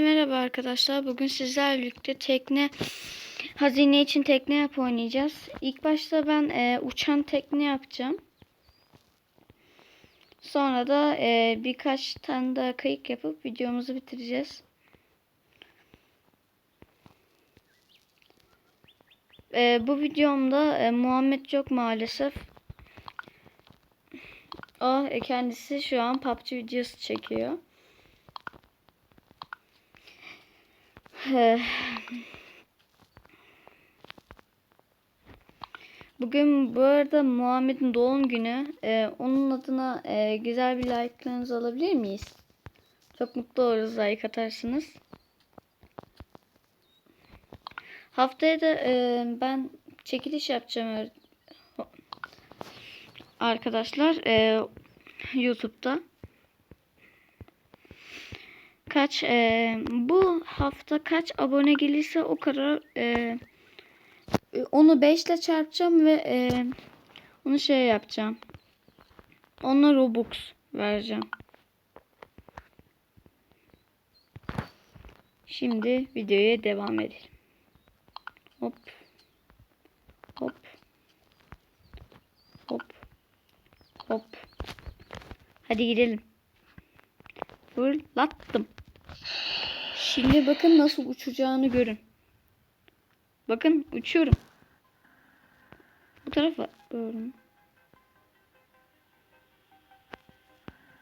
Merhaba arkadaşlar. Bugün sizlerle birlikte tekne hazine için tekne yap oynayacağız. İlk başta ben e, uçan tekne yapacağım. Sonra da e, birkaç tane daha kayık yapıp videomuzu bitireceğiz. E, bu videomda e, Muhammed yok maalesef. O e, kendisi şu an PUBG videosu çekiyor. Bugün bu arada Muhammed'in doğum günü. Ee, onun adına e, güzel bir like'larınızı alabilir miyiz? Çok mutlu oluruz like atarsınız. Haftaya da e, ben çekiliş yapacağım arkadaşlar e, YouTube'da. Kaç e, bu hafta kaç abone gelirse o kadar e, onu 5 ile çarpacağım ve e, onu şey yapacağım. Ona Robux vereceğim. Şimdi videoya devam edelim. Hop. Hop. Hop. Hop. Hadi gidelim. Fırlattım. Şimdi bakın nasıl uçacağını görün. Bakın uçuyorum. Bu tarafa doğru?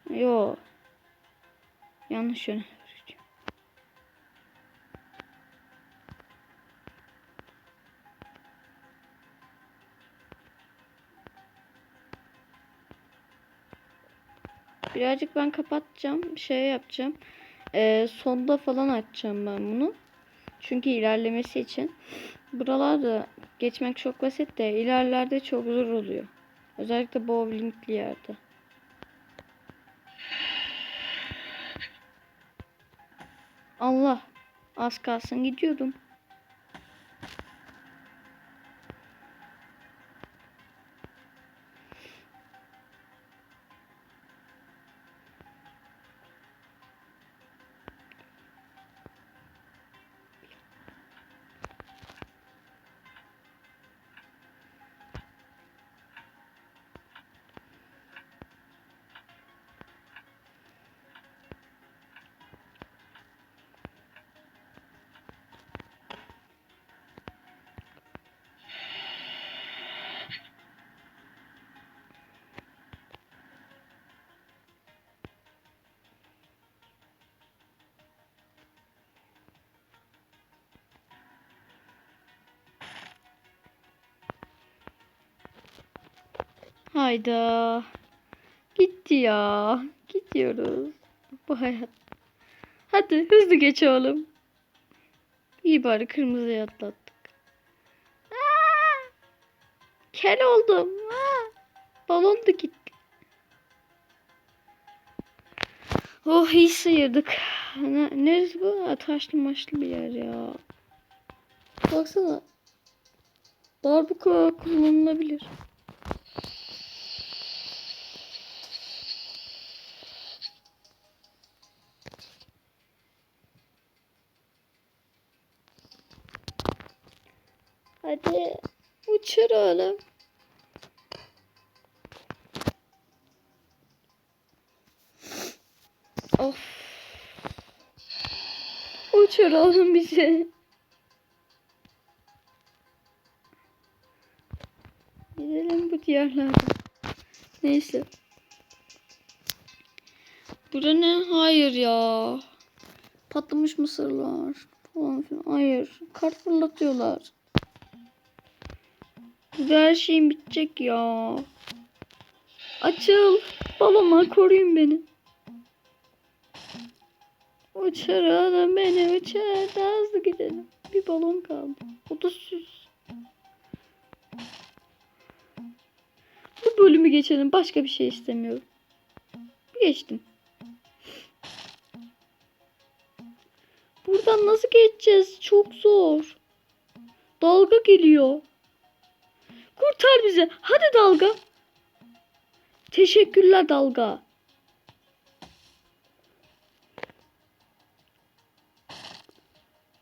Yo. Yanlış yöne. Birazcık ben kapatacağım. Şey yapacağım. Ee, sonda falan açacağım ben bunu. Çünkü ilerlemesi için. Buralarda geçmek çok basit de ilerlerde çok zor oluyor. Özellikle bowlingli yerde. Allah. Az kalsın gidiyordum. Hayda. Gitti ya. Gidiyoruz. Bu hayat. Hadi hızlı geç oğlum. İyi bari kırmızıya atlattık. Aa! Kel oldum. Aa! Balon da gitti. Oh iyi sıyırdık. Ne, neresi bu? Ha, taşlı maşlı bir yer ya. Baksana. Darbuka kullanılabilir. Hadi uçur. Of. Uçur oğlum bizi. Gidelim bu diyarlara. Neyse. Burada ne? Hayır ya. Patlamış mısırlar. Falan filan. Hayır. Kart fırlatıyorlar. Burada her şeyim bitecek ya. Açıl. Balonlar koruyun beni. Uçar adam beni uçar. Daha hızlı gidelim. Bir balon kaldı. O da süs. Bu bölümü geçelim. Başka bir şey istemiyorum. Geçtim. Buradan nasıl geçeceğiz? Çok zor. Dalga geliyor. Kurtar bizi. Hadi dalga. Teşekkürler dalga.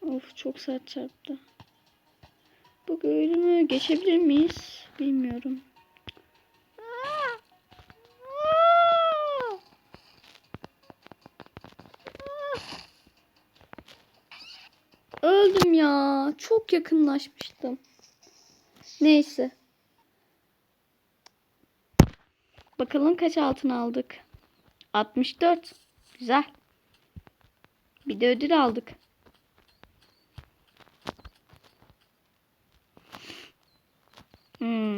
Of çok sert çarptı. Bu bölümü geçebilir miyiz? Bilmiyorum. Öldüm ya. Çok yakınlaşmıştım. Neyse. Bakalım kaç altın aldık. 64. Güzel. Bir de ödül aldık. Hmm.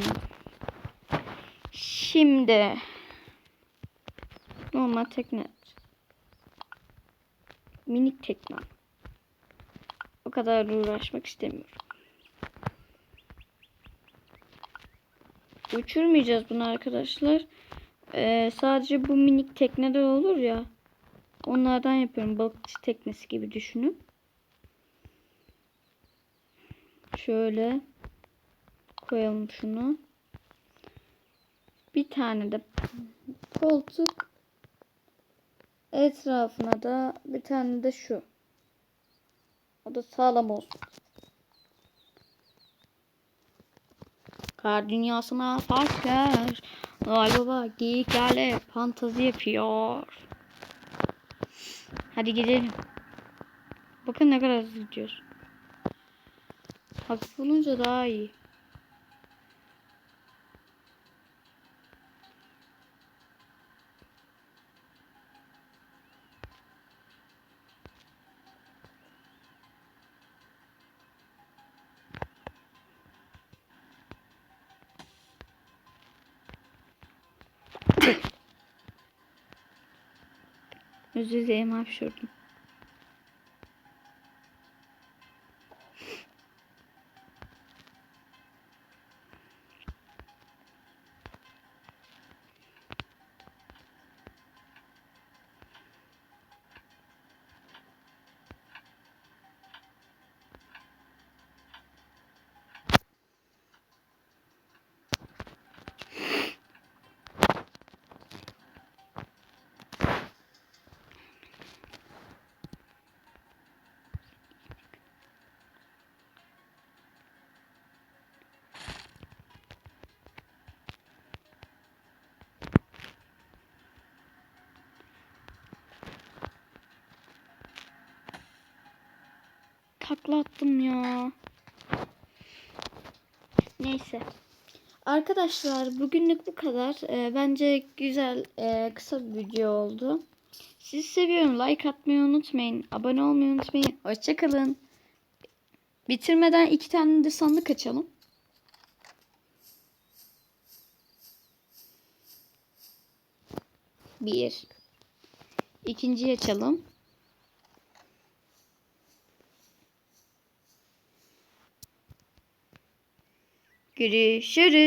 Şimdi normal tekne. Minik tekne. O kadar uğraşmak istemiyorum. Uçurmayacağız bunu arkadaşlar. Ee, sadece bu minik tekneler olur ya. Onlardan yapıyorum. Balıkçı teknesi gibi düşünün. Şöyle koyalım şunu. Bir tane de koltuk. Etrafına da bir tane de şu. O da sağlam olsun. Kar dünyasına farklar. Noel Baba geyiklerle fantazi yapıyor. Hadi gidelim. Bakın ne kadar hızlı gidiyoruz. Hafif olunca daha iyi. Özür dilerim hapşurdum. Takla attım ya. Neyse. Arkadaşlar bugünlük bu kadar. Ee, bence güzel e, kısa bir video oldu. Sizi seviyorum. Like atmayı unutmayın. Abone olmayı unutmayın. Hoşçakalın. Bitirmeden iki tane de sandık açalım. Bir. İkinciyi açalım. Görüşürüz.